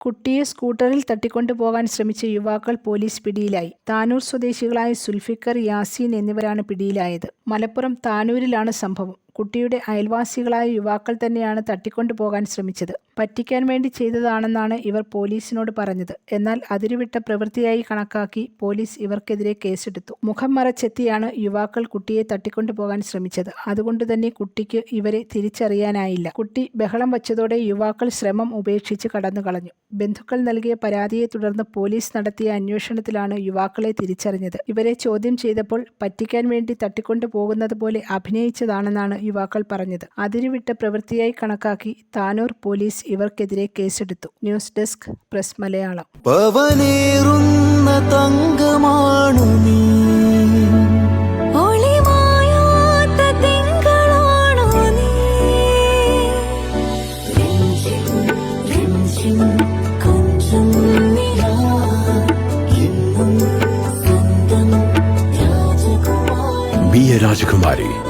കുട്ടിയെ സ്കൂട്ടറിൽ തട്ടിക്കൊണ്ടുപോകാൻ ശ്രമിച്ച യുവാക്കൾ പോലീസ് പിടിയിലായി. താനൂർ സ്വദേശികളായ സുൽഫിക്കർ, യാസീൻ എന്നിവരാണ് പിടിയിലായത്. മലപ്പുറം താനൂരിലാണ് സംഭവം. കുട്ടിയുടെ അയൽവാസികളായ യുവാക്കൾ തന്നെയാണ് തട്ടിക്കൊണ്ടു പോകാൻ ശ്രമിച്ചത്. പറ്റിക്കാൻ വേണ്ടി ചെയ്തതാണെന്നാണ് ഇവർ പോലീസിനോട് പറഞ്ഞത്. എന്നാൽ അതിരുവിട്ട പ്രവൃത്തിയായി കണക്കാക്കി പോലീസ് ഇവർക്കെതിരെ കേസെടുത്തു. മുഖം മറച്ചെത്തിയാണ് യുവാക്കൾ കുട്ടിയെ തട്ടിക്കൊണ്ടു പോകാൻ ശ്രമിച്ചത്. അതുകൊണ്ട് തന്നെ കുട്ടിക്ക് ഇവരെ തിരിച്ചറിയാനായില്ല. കുട്ടി ബഹളം വച്ചതോടെ യുവാക്കൾ ശ്രമം ഉപേക്ഷിച്ച് കടന്നു കളഞ്ഞു ബന്ധുക്കൾ നൽകിയ പരാതിയെ തുടർന്ന് പോലീസ് നടത്തിയ അന്വേഷണത്തിലാണ് യുവാക്കളെ തിരിച്ചറിഞ്ഞത്. ഇവരെ ചോദ്യം ചെയ്തപ്പോൾ പറ്റിക്കാൻ വേണ്ടി തട്ടിക്കൊണ്ടു പോകുന്നത് പോലെ അഭിനയിച്ചതാണെന്നാണ് യുവാക്കൾ പറഞ്ഞത്. അതിരുവിട്ട പ്രവൃത്തിയായി കണക്കാക്കി താനൂർ പോലീസ് ഇവർക്കെതിരെ കേസെടുത്തു. ന്യൂസ് ഡെസ്ക് പ്രസ് മലയാളം തങ്കമാണു നീ നീ രാജകുമാരി Be a Rajakumari.